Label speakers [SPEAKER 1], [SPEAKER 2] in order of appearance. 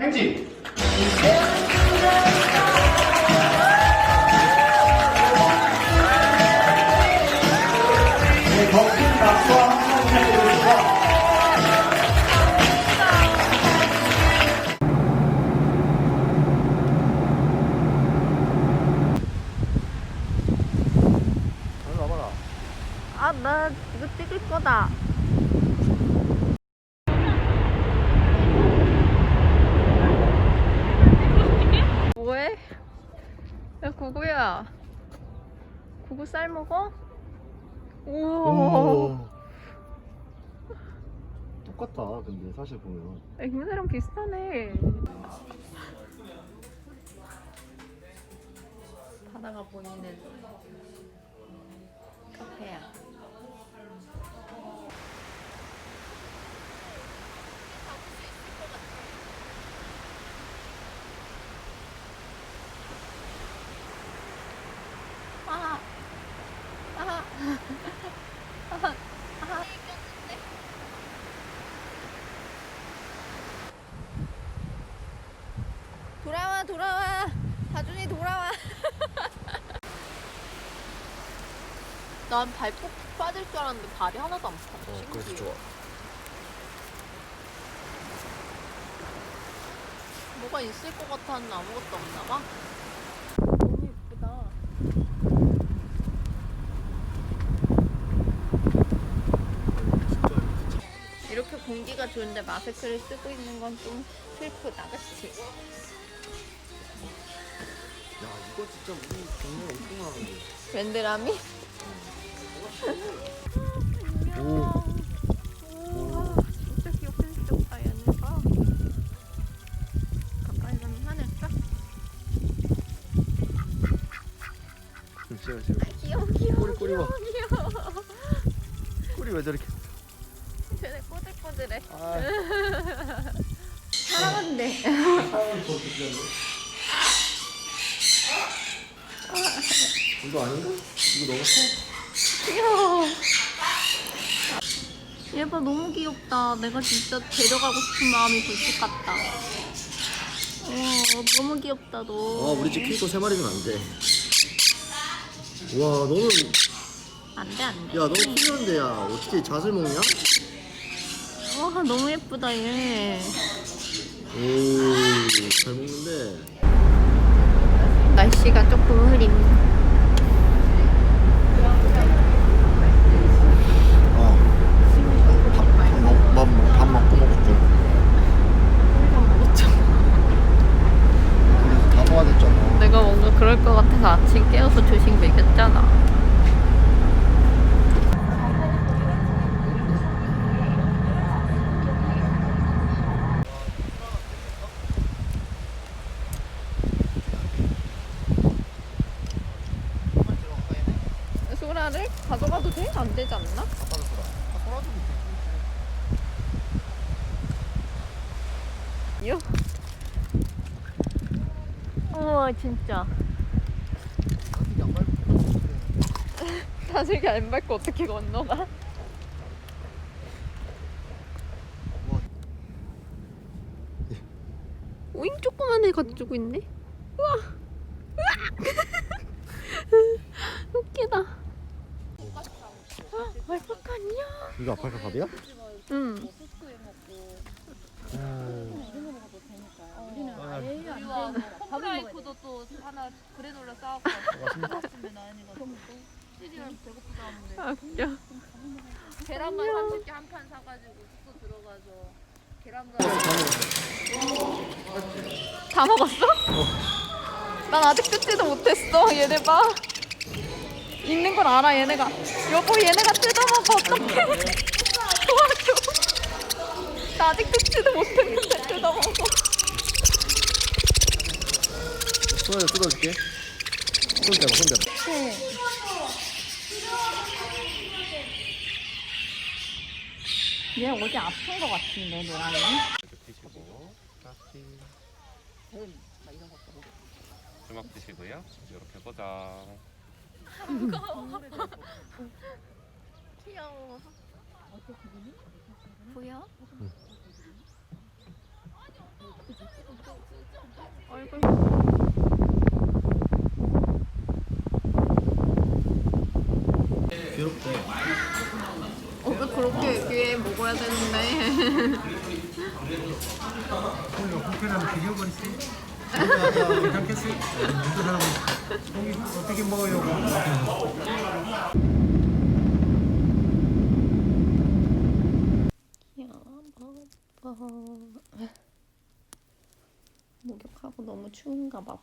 [SPEAKER 1] 행진. 네.
[SPEAKER 2] 아, 나 이거 찍을 거다. 뭐해? 야, 구구야. 구구 쌀 먹어? 우와.
[SPEAKER 3] 똑같다. 근데 사실 보면.
[SPEAKER 2] 앵무새랑 비슷하네. 바다가 보이는 카페야. 아, 아, 아, 아. 돌아와 돌아와 다준이 돌아와 난 발폭 빠질 줄 알았는데 발이 하나도 안 빠져
[SPEAKER 3] 어, 그래서
[SPEAKER 2] 신기해.
[SPEAKER 3] 좋아.
[SPEAKER 2] 뭐가 있을 것 같았는데 아무것도 없나 봐 너무 예쁘다 이렇게 공기가 좋은데 마스크를 쓰고 있는 건 좀 슬프다 그치?
[SPEAKER 3] 야, 이거 진짜 우리 동네 엄청 나는데.
[SPEAKER 2] 웬드라미?
[SPEAKER 3] 오.
[SPEAKER 2] 우와, 진짜 귀엽게 생겼다 얘네가 가까이 가면 화낼까?
[SPEAKER 3] 진짜 지금.
[SPEAKER 2] 귀여워 귀여워
[SPEAKER 3] 꼬리, 꼬리 봐.
[SPEAKER 2] 귀여워 귀여워
[SPEAKER 3] 꿀이 왜 저렇게.
[SPEAKER 2] 쟤네 꼬들꼬들해
[SPEAKER 3] 아,
[SPEAKER 2] 사랑한대
[SPEAKER 3] 이거 아닌가? 이거 너무 커.
[SPEAKER 2] 귀여워 얘봐 너무 귀엽다 내가 진짜 데려가고 싶은 마음이 불쑥 같다 와 너무 귀엽다 너
[SPEAKER 3] 아, 우리 집 키고 세 마리면 안 돼. 와, 너는,
[SPEAKER 2] 안돼 안돼
[SPEAKER 3] 야, 너무 큰일인데, 야. 어떻게 잣을 먹냐?
[SPEAKER 2] 와 너무 예쁘다 얘
[SPEAKER 3] 오, 잘 먹는데.
[SPEAKER 2] 날씨가 조금 흐림
[SPEAKER 3] 어. 밥, 밥, 먹, 밥, 먹- 밥 먹고 먹었죠. 그래서 다 도와줬잖아.
[SPEAKER 2] 내가 뭔가 그럴 것 같아서 아침 깨워서 조식 먹였잖아 소라를 가져가도 돼? 안 되지 않나? 요. 우와 진짜 사슬기 안 밟고 어떻게 건너가? 오잉 조그만 애 가지고 있네. 우와, 웃기다. 아, 알파카 안녕.
[SPEAKER 3] 이거 아팔카 밥이야?
[SPEAKER 2] 응.
[SPEAKER 4] 또 하나 그래놀라 싸갖고 왔으면 나연이가 또 시리얼 배고프다 하는데
[SPEAKER 2] 아, 웃겨.
[SPEAKER 4] 계란만 30개 한 판 사가지고 숙소 들어가서 계란만
[SPEAKER 2] 다 먹었어? 난 아직 뜯지도 못했어. 얘네 봐. 있는 걸 알아 얘네가. 여보 얘네가 뜯어먹어 어떡해. 도와줘. 나 아직 뜯지도 못했는데 뜯어먹어.
[SPEAKER 3] 손에 뜯어줄게. 손 대봐, 손 대봐.
[SPEAKER 2] 얘 어디 아픈 거 같은데 노랑이?
[SPEAKER 5] 주먹 드시고요. 이렇게 포장.
[SPEAKER 2] 귀여워. 보여? 얼굴.
[SPEAKER 3] 귀엽대.
[SPEAKER 2] 오빠 그렇게 얘기해 먹어야 되는데.
[SPEAKER 1] 불편하면 죽여버리지. 어떻게 먹어요?
[SPEAKER 2] 목욕하고 너무 추운가 봐.